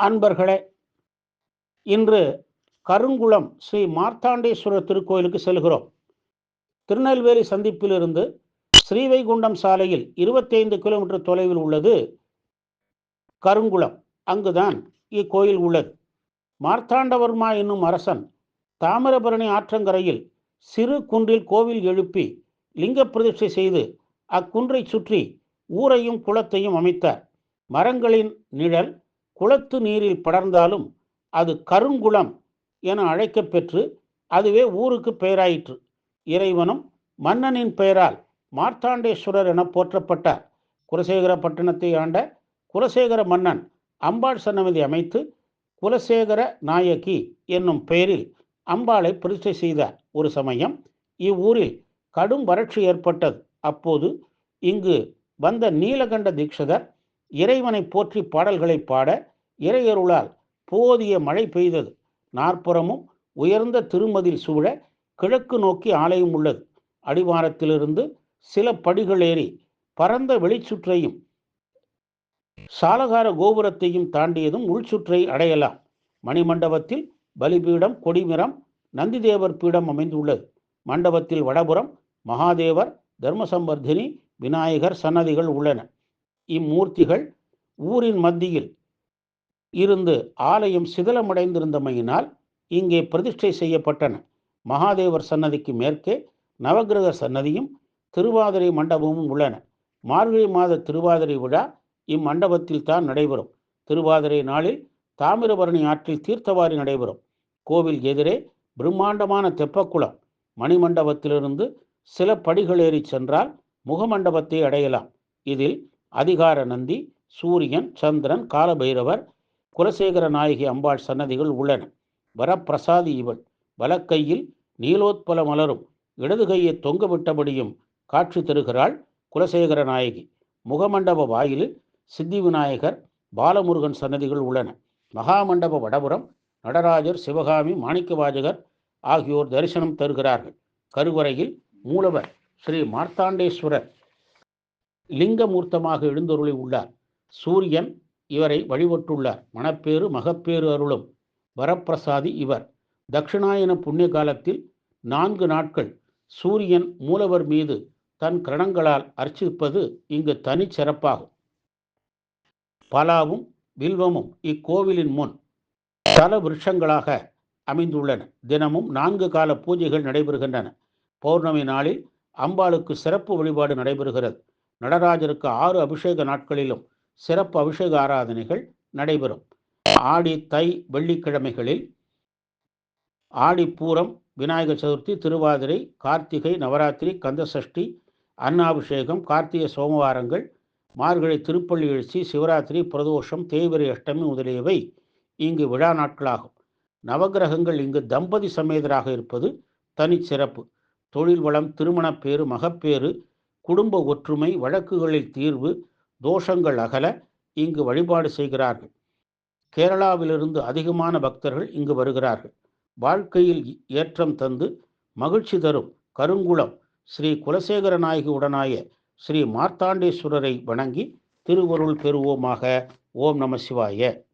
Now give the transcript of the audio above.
அன்பர்களே இன்று கருங்குளம் ஸ்ரீ மார்த்தாண்டேஸ்வரர் திருக்கோயிலுக்கு செல்கிறோம். திருநெல்வேலி சந்திப்பிலிருந்து ஸ்ரீவைகுண்டம் சாலையில் இருபத்தைந்து கிலோமீட்டர் தொலைவில் உள்ளது கருங்குளம். அங்குதான் இக்கோயில் உள்ளது. மார்த்தாண்டவர்மா என்னும் அரசன் தாமிரபரணி ஆற்றங்கரையில் சிறு குன்றில் கோவில் எழுப்பி லிங்க பிரதிஷ்டை செய்து அக்குன்றை சுற்றி ஊரையும் குளத்தையும் அமைத்தார். மரங்களின் நிழல் குளத்து நீரில் படர்ந்தாலும் அது கருங்குளம் என அழைக்கப்பெற்று அதுவே ஊருக்கு பெயராயிற்று. இறைவனும் மன்னனின் பெயரால் மார்த்தாண்டேஸ்வரர் என போற்றப்பட்டார். குலசேகர பட்டணத்தை ஆண்ட குலசேகர மன்னன் அம்பாள் சன்னமதி அமைத்து குலசேகர நாயகி என்னும் பெயரில் அம்பாளை பிரதிஷ்டை செய்தார் ஒரு சமயம் இவ்வூரில் கடும் வறட்சி ஏற்பட்டது. அப்போது இங்கு வந்த நீலகண்ட தீட்சிதர் இறைவனை போற்றி பாடல்களை பாட இறையருளால் போதிய மழை பெய்தது. நாற்புறமும் உயர்ந்த திருமதில் சூழ கிழக்கு நோக்கி ஆலயம் உள்ளது. அடிவாரத்திலிருந்து சில படிகள் ஏறி பரந்த வெளிச்சுற்றையும் சாலகார கோபுரத்தையும் தாண்டியதும் உள்சுற்றை அடையலாம். மணிமண்டபத்தில் பலிபீடம் கொடிமரம் நந்திதேவர் பீடம் அமைந்துள்ளது. மண்டபத்தில் வடபுறம் மகாதேவர் தர்மசம்பர்தினி விநாயகர் சன்னதிகள் உள்ளன. இம்மூர்த்திகள் ஊரின் மத்தியில் இருந்து ஆலயம் சிதலமடைந்திருந்தமையினால் இங்கே பிரதிஷ்டை செய்யப்பட்டன. மகாதேவர் சன்னதிக்கு மேற்கே நவகிரக சன்னதியும் திருவாதிரை மண்டபமும் உள்ளன. மார்கழி மாத திருவாதிரை விழா இம்மண்டபத்தில் தான் நடைபெறும். திருவாதிரை நாளில் தாமிரபரணி ஆற்றில் தீர்த்தவாரி நடைபெறும். கோவில் எதிரே பிரம்மாண்டமான தெப்பக்குளம். மணிமண்டபத்திலிருந்து சில படிகள் ஏறி சென்றால் முகமண்டபத்தை அடையலாம். இதில் அதிகார நந்தி சூரியன் சந்திரன் காலபைரவர் குலசேகர நாயகி அம்பாள் சன்னதிகள் உள்ளன. வரப்பிரசாதி இவள். வலக்கையில் நீலோத்பல மலரும். இடது கையை தொங்கவிட்டபடியும் காட்சி தருகிறாள் குலசேகர நாயகி. முகமண்டப வாயிலில் சித்தி விநாயகர் பாலமுருகன் சன்னதிகள் உள்ளன. மகாமண்டப வடபுறம் நடராஜர் சிவகாமி மாணிக்கவாஜகர் ஆகியோர் தரிசனம் தருகிறார்கள். கருவறையில் மூலவர் ஸ்ரீ மார்த்தாண்டேஸ்வரர் லிங்கமூர்த்தமாக எழுந்தருளி உள்ளார். சூரியன் இவரை வழிபட்டுள்ளார். மணப்பேறு மகப்பேறு அருளும். வரப்பிரசாதி இவர். தட்சிணாயன புண்ணிய காலத்தில் நான்கு நாட்கள் சூரியன் மூலவர் மீது தன் கிரணங்களால் அர்ச்சிப்பது இங்கு தனிச்சிறப்பாகும் பலாவும் வில்வமும் இக்கோவிலின் முன் தல விருஷங்களாக அமைந்துள்ளன. தினமும் நான்கு கால பூஜைகள் நடைபெறுகின்றன. பௌர்ணமி நாளில் அம்பாளுக்கு சிறப்பு வழிபாடு நடைபெறுகிறது. நடராஜருக்கு ஆறு அபிஷேக நாட்களிலும் சிறப்பு அபிஷேக ஆராதனைகள் நடைபெறும். ஆடி தை வெள்ளிக்கிழமைகளில் ஆடிப்பூரம் விநாயகர் சதுர்த்தி திருவாதிரை கார்த்திகை நவராத்திரி கந்தசஷ்டி அன்னாபிஷேகம் கார்த்திகை சோமவாரங்கள் மார்கழி திருப்பள்ளி எழுச்சி சிவராத்திரி பிரதோஷம் தேய்பிரை அஷ்டமி முதலியவை இங்கு விழா நாட்களாகும். நவகிரகங்கள் இங்கு தம்பதி சமேதராக இருப்பது தனிச்சிறப்பு. தொழில் வளம் திருமணப்பேறு மகப்பேறு குடும்ப ஒற்றுமை வழக்குகளில் தீர்வு தோஷங்கள் அகல இங்கு வழிபாடு செய்கிறார்கள். கேரளாவிலிருந்து அதிகமான பக்தர்கள் இங்கு வருகிறார்கள். வாழ்க்கையில் ஏற்றம் தந்து மகிழ்ச்சி தரும் கருங்குளம் ஸ்ரீ குலசேகர நாயகி உடனாய ஸ்ரீ மார்த்தாண்டேஸ்வரரை வணங்கி திருவருள் பெறுவோமாக. ஓம் நம சிவாய.